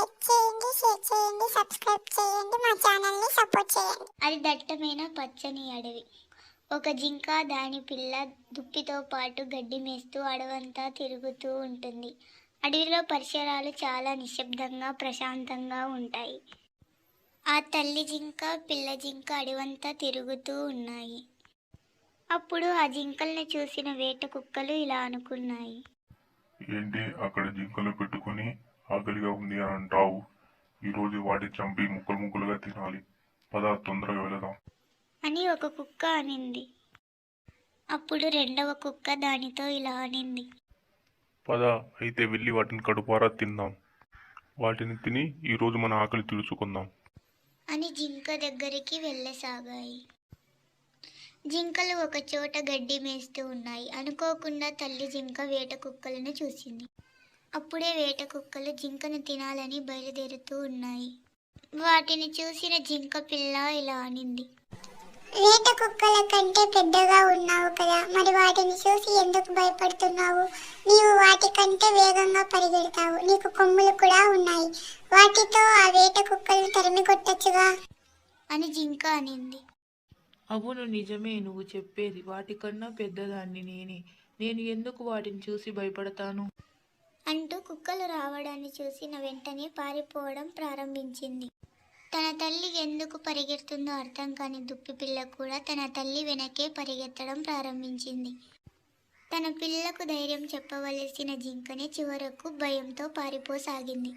Like చేయండి share చేయండి subscribe చేయండి మా ఛానల్ని సపోర్ట్ చేయండి అది దట్టమైన పచ్చని అడవి. ఒక జింక దాని పిల్ల దుప్పితో పాటు గడ్డి మేస్తూ అడవంతా తిరుగుతూ ఉంటుంది. అడవిలో పరిసరాలు చాలా నిశ్శబ్దంగా ప్రశాంతంగా ఉంటాయి. ఆ తల్లి జింక పిల్ల జింక అడవంతా తిరుగుతూ ఉన్నాయి. అప్పుడు ఆ జింకల్ని చూసిన వేట కుక్కలు ఇలా అనుకున్నాయి. ఏంటి? అక్కడ జింకలు పెట్టుకుని ఆకలిగా ఉంది అని అంటావు. ఈరోజు వాటి చంపి ముక్కలు ముక్కలుగా తినాలి. పద తొందరగా వెళదాం. అని ఒక కుక్క అనింది. అప్పుడు రెండవ కుక్క దానితో ఇలా అనింది. పద అయితే వెళ్ళి వాటిని కడుపారా తిందాం. వాటిని తిని ఈరోజు మన ఆకలి తీర్చుకుందాం. అని జింక దగ్గరికి వెళ్ళసాగాయి. జింకలు ఒక చోట గడ్డి మేస్తూ ఉన్నాయి. అనుకోకుండా తల్లి జింక వేట కుక్కలను చూసింది. అప్పుడే వేట కుక్కలు జింకను తినాలని బయలుదేరుతూ ఉన్నాయి. వాటిని చూసిన జింక పిల్ల ఇలా అనింది. వేట కుక్కల కంటే పెద్దగా ఉన్నావు కదా మరి వాటిని చూసి ఎందుకు భయపడుతున్నావు? నీవు వాటి కంటే వేగంగా పరిగెడతావు నీకు కొమ్ములు కూడా ఉన్నాయి. వాటితో ఆ వేట కుక్కలను తరిమి కొట్టచ్చుగా? అని జింక అనింది. అవును నిజమే. నువ్వు చెప్పేది వాటికన్నా పెద్దదాన్ని నేనే. నేను ఎందుకు వాటిని చూసి భయపడతాను? అంటూ కుక్కలు రావడాన్ని చూసిన వెంటనే పారిపోవడం ప్రారంభించింది. తన తల్లి ఎందుకు పరిగెడుతుందో అర్థం కాని దుప్పి పిల్ల కూడా తన తల్లి వెనకే పరిగెత్తడం ప్రారంభించింది. తన పిల్లకు ధైర్యం చెప్పవలసిన జింకని చివరకు భయంతో పారిపోసాగింది.